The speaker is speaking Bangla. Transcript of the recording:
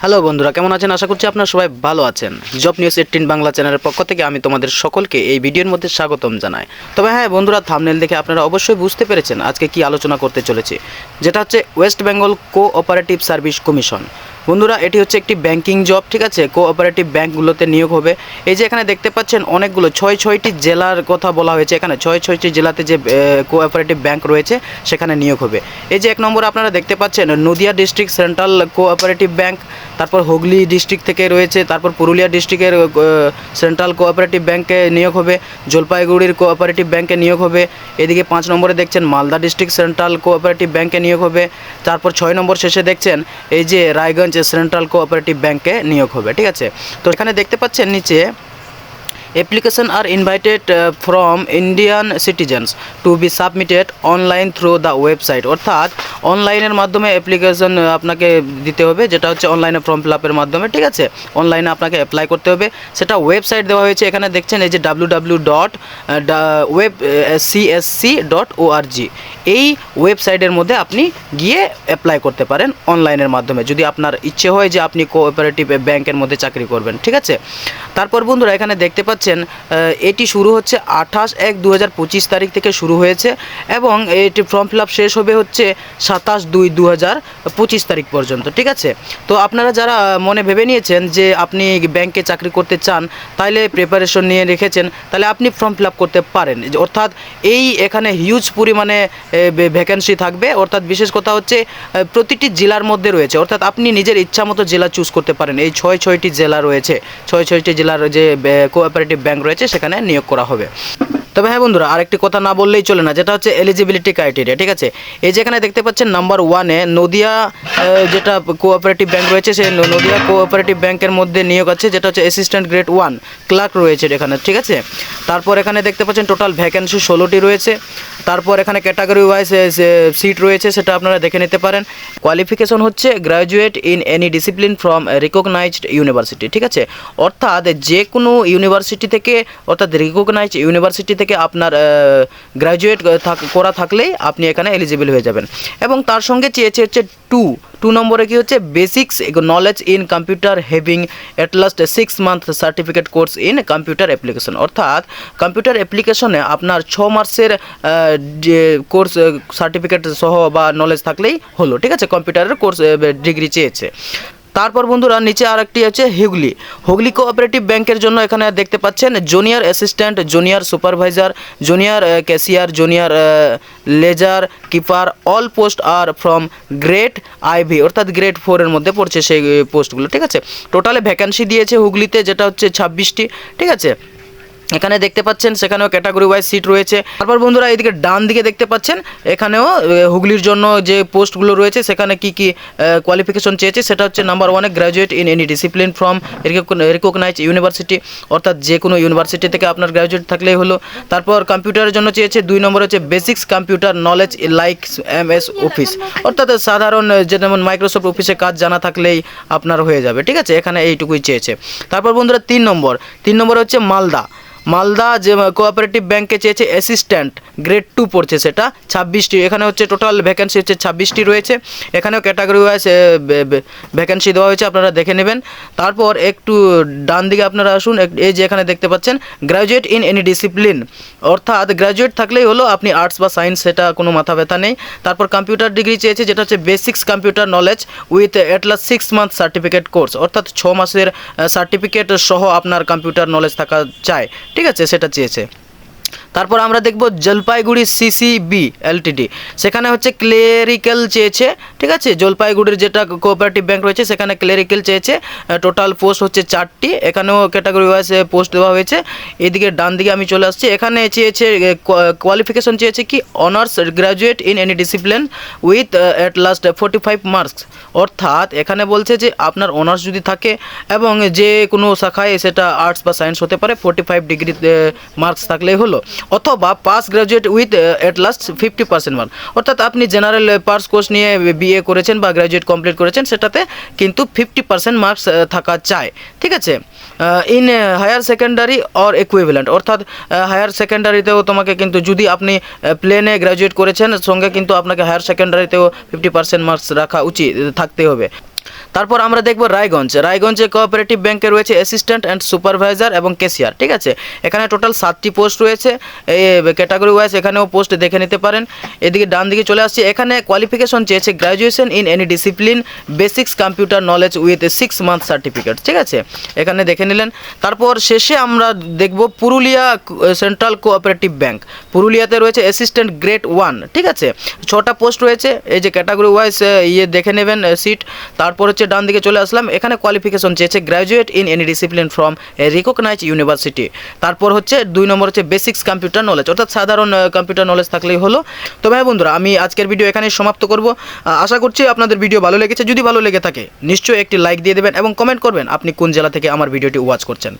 হ্যালো বন্ধুরা, কেমন আছেন? আশা করছি আপনারা সবাই ভালো আছেন। জব নিউজ এইটিন বাংলা চ্যানেলের পক্ষ থেকে আমি তোমাদের সকলকে এই ভিডিওর মধ্যে স্বাগতম জানাই। তবে হ্যাঁ বন্ধুরা থামনেল দেখে আপনারা অবশ্যই বুঝতে পেরেছেন আজকে কি আলোচনা করতে চলেছে। যেটা হচ্ছে West Bengal cooperative service commission বন্ধুরা, এটি হচ্ছে একটি ব্যাংকিং জব ঠিক আছে? কোঅপারেটিভ ব্যাংকগুলোতে নিয়োগ হবে। এই যে এখানে দেখতে পাচ্ছেন অনেকগুলো, ছয় ছয়টি জেলার কথা বলা হয়েছে এখানে। ছয় ছয়টি জেলাতে যে কোঅপারেটিভ ব্যাংক রয়েছে, সেখানে নিয়োগ হবে। এই যে এক নম্বর আপনারা দেখতে পাচ্ছেন Nadia district central cooperative bank তারপর হুগলি ডিস্ট্রিক্ট থেকে রয়েছে, তারপর পুরুলিয়া ডিস্ট্রিক্টের সেন্ট্রাল কোঅপারেটিভ ব্যাংকে নিয়োগ হবে, জলপাইগুড়ির কোঅপারেটিভ ব্যাংকে নিয়োগ হবে। এদিকে পাঁচ নম্বরে দেখছেন মালদা ডিস্ট্রিক্ট সেন্ট্রাল কোঅপারেটিভ ব্যাংকে নিয়োগ হবে। তারপর ছয় নম্বর শেষে দেখছেন এই যে রায়গঞ্জ সেন্ট্রাল কোঅপারেটিভ ব্যাংকে নিয়োগ হবে ঠিক আছে? তো এখানে দেখতে পাচ্ছেন নিচে are invited uh, from Indian citizens to be submitted online through the website. অর্থাৎ অনলাইনের মাধ্যমে অ্যাপ্লিকেশন আপনাকে দিতে হবে যেটা হচ্ছে অনলাইনে ফর্ম ফিল আপের মাধ্যমে ঠিক আছে? অনলাইনে আপনাকে অ্যাপ্লাই করতে হবে। সেটা ওয়েবসাইট দেওয়া হয়েছে এখানে দেখছেন এই যে W W dot web CSC dot ORG এই ওয়েবসাইটের মধ্যে আপনি গিয়ে অ্যাপ্লাই করতে পারেন অনলাইনের মাধ্যমে। যদি আপনার ইচ্ছে হয় যে আপনি কোঅপারেটিভ ব্যাংকের মধ্যে চাকরি করবেন ঠিক আছে? তারপর বন্ধুরা এখানে দেখতে পাচ্ছেন আহ, এটি শুরু হচ্ছে আঠাশ এক দু তারিখ থেকে শুরু হয়েছে এবং এটি ফর্ম ফিল শেষ হবে হচ্ছে সাতাশ দুই দু হাজার পঁচিশ তারিখ পর্যন্ত ঠিক আছে? তো আপনারা যারা মনে ভেবে নিয়েছেন যে আপনি ব্যাংকে চাকরি করতে চান তাহলে প্রিপারেশন নিয়ে রেখেছেন তাহলে আপনি ফর্ম ফিল করতে পারেন। অর্থাৎ এই এখানে হিউজ পরিমাণে ভ্যাকেন্সি থাকবে অর্থাৎ বিশেষ কথা হচ্ছে প্রতিটি জেলার মধ্যে রয়েছে অর্থাৎ আপনি নিজের ইচ্ছা মতো জেলা চুজ করতে পারেন। এই ছয় ছয়টি জেলা রয়েছে ছয় ছয়টি জেলার যে কোঅপারেটিভ ব্যাংক রয়েছে সেখানে নিয়োগ করা হবে। তবে হ্যাঁ বন্ধুরা, আরেকটি কথা না বললেই চলে না, যেটা হচ্ছে এলিজিবিলিটি ক্রাইটেরিয়া ঠিক আছে? এই যেখানে দেখতে পাচ্ছেন নাম্বার ওয়ানে নদিয়া যেটা কোঅপারেটিভ ব্যাংক রয়েছে, সেই নদিয়া কোঅপারেটিভ ব্যাংকের মধ্যে নিয়োগ আছে, যেটা হচ্ছে অ্যাসিস্ট্যান্ট গ্রেড ওয়ান ক্লার্ক রয়েছে এখানে ঠিক আছে? তারপর এখানে দেখতে পাচ্ছেন টোটাল ভ্যাকেন্সি ষোলোটি রয়েছে। তারপর এখানে ক্যাটাগরি ওয়াইজ সিট রয়েছে, সেটা আপনারা দেখে নিতে পারেন। কোয়ালিফিকেশন হচ্ছে graduate in any discipline from recognised university ঠিক আছে? অর্থাৎ যে কোনো ইউনিভার্সিটি থেকে, অর্থাৎ রিকগনাইজড ইউনিভার্সিটি থেকে আপনার গ্র্যাজুয়েট করা থাকলেই আপনি এখানে এলিজিবল হয়ে যাবেন। এবং তার সঙ্গে চেয়েছে হচ্ছে টু টু নম্বরে কী হচ্ছে? Basics knowledge in computer having at last six month certificate course in computer application অর্থাৎ কম্পিউটার অ্যাপ্লিকেশনে আপনার ছ মাসের যে কোর্স সার্টিফিকেট সহ বা নলেজ থাকলেই হলো, ঠিক আছে? কম্পিউটারের কোর্স ডিগ্রি চেয়েছে। তারপর বন্ধুরা নিচে আর একটি হচ্ছে হুগলি হুগলি কোঅপারেটিভ ব্যাংকের জন্য এখানে দেখতে পাচ্ছেন junior assistant junior supervisor junior cashier junior ledger keeper all post are from grade I অর্থাৎ গ্রেট ফোরের মধ্যে পড়ছে সেই পোস্টগুলো ঠিক আছে? টোটালে ভ্যাকান্সি দিয়েছে হুগলিতে, যেটা হচ্ছে ছাব্বিশটি, ঠিক আছে? এখানে দেখতে পাচ্ছেন, সেখানেও ক্যাটাগরি ওয়াইজ সিট রয়েছে। তারপর বন্ধুরা, এদিকে ডান দিকে দেখতে পাচ্ছেন, এখানেও হুগলির জন্য যে পোস্টগুলো রয়েছে, সেখানে কি কি কোয়ালিফিকেশন চেয়েছে, সেটা হচ্ছে নাম্বার ওয়ানে graduate in any discipline from recognise university অর্থাৎ যে কোনো ইউনিভার্সিটি থেকে আপনার গ্র্যাজুয়েট থাকলেই হলো। তারপর কম্পিউটারের জন্য চেয়েছে, দুই নম্বর হচ্ছে basics computer knowledge like M S office অর্থাৎ সাধারণ যেমন মাইক্রোসফট অফিসে কাজ জানা থাকলেই আপনার হয়ে যাবে, ঠিক আছে? এখানে এইটুকুই চেয়েছে। তারপর বন্ধুরা, তিন নম্বর তিন নম্বর হচ্ছে মালদা। মালদা যে কোঅপারেটিভ ব্যাংকে চেয়েছে অ্যাসিস্ট্যান্ট গ্রেড টু পড়ছে সেটা, ছাব্বিশটি। এখানে হচ্ছে টোটাল ভ্যাকেন্সি হচ্ছে ছাব্বিশটি রয়েছে। এখানেও ক্যাটাগরি ওয়াইজ ভ্যাকেন্সি দেওয়া হয়েছে, আপনারা দেখে নেবেন। তারপর একটু ডান দিকে আপনারা আসুন এই যে এখানে দেখতে পাচ্ছেন গ্র্যাজুয়েট ইন এনি ডিসিপ্লিন অর্থাৎ গ্র্যাজুয়েট থাকলেই হলো আপনি আর্টস বা সায়েন্স সেটা কোনো মাথা ব্যথা নেই। তারপর কম্পিউটার ডিগ্রি চেয়েছে, যেটা হচ্ছে basics computer knowledge with at last six month certificate course অর্থাৎ ছ মাসের সার্টিফিকেট সহ আপনার কম্পিউটার নলেজ থাকা চাই। ঠিক আছে সেটা চেয়েছে। তারপর আমরা দেখব জলপাইগুড়ি সিসিবি এলটিডি সেখানে হচ্ছে ক্লেরিক্যাল চেয়েছে, ঠিক আছে? জলপাইগুড়ির যেটা কোঅপারেটিভ ব্যাংক রয়েছে, সেখানে ক্লেরিক্যাল চেয়েছে। টোটাল পোস্ট হচ্ছে চারটি। এখানেও ক্যাটাগরি ওয়াইজ পোস্ট দেওয়া হয়েছে। এদিকে ডান দিকে আমি চলে আসছি। এখানে চেয়েছে কোয়ালিফিকেশন চেয়েছে কি? Honours graduate in any discipline with at last forty five marks অর্থাৎ এখানে বলছে যে আপনার অনার্স যদি থাকে এবং যে কোনো শাখায় সেটা আর্টস বা সায়েন্স হতে পারে ফোর্টি ফাইভ ডিগ্রি মার্কস থাকলেই হলো। অথবা pass graduate with at last fifty percent mark অর্থাৎ আপনি জেনারেল পার্স কোর্স নিয়ে বিএ করেছেন বা গ্র্যাজুয়েট কমপ্লিট করেছেন, সেটাতে কিন্তু ফিফটি পার্সেন্ট মার্কস থাকা চায় ঠিক আছে? In higher secondary or equivalent অর্থাৎ হায়ার সেকেন্ডারিতেও তোমাকে কিন্তু যদি আপনি প্লেনে গ্র্যাজুয়েট করেছেন, সঙ্গে কিন্তু আপনাকে হায়ার সেকেন্ডারিতেও ফিফটি পার্সেন্ট মার্কস রাখা উচিত, থাকতে হবে। তারপর আমরা দেখব রায়গঞ্জ। রায়গঞ্জে কোঅপারেটিভ ব্যাংকে রয়েছে অ্যাসিস্ট্যান্ট অ্যান্ড সুপারভাইজার এবং ক্যাশিয়ার ঠিক আছে? এখানে টোটাল সাতটি পোস্ট রয়েছে। এই ক্যাটাগরি ওয়াইজ এখানেও পোস্ট দেখে নিতে পারেন। এদিকে ডান দিকে চলে আসছে। এখানে কোয়ালিফিকেশন চেয়েছে graduation in any discipline basics computer knowledge with six month certificate ঠিক আছে? এখানে দেখে নিলেন। তারপর শেষে আমরা দেখব পুরুলিয়া সেন্ট্রাল কোঅপারেটিভ ব্যাংক পুরুলিয়াতে রয়েছে অ্যাসিস্ট্যান্ট গ্রেড ওয়ান ঠিক আছে? ছটা পোস্ট রয়েছে। এই যে ক্যাটাগরি ওয়াইজ ইয়ে দেখে নেবেন সিট তারপর হচ্ছে ডান দিকে চলে আসলাম। এখানে কোয়ালিফিকেশন চেয়েছে graduate in any discipline from recognise university তারপর হচ্ছে দুই নম্বর হচ্ছে বেসিক্স কম্পিউটার নলেজ অর্থাৎ সাধারণ কম্পিউটার নলেজ থাকলেই হলো। তো ভাই বন্ধুরা, আমি আজকের ভিডিও এখানে সমাপ্ত করব। আশা করছি আপনাদের ভিডিও ভালো লেগেছে। যদি ভালো লেগে থাকে, নিশ্চয়ই একটি লাইক দিয়ে দেবেন এবং কমেন্ট করবেন আপনি কোন জেলা থেকে আমার ভিডিওটি ওয়াচ করছেন।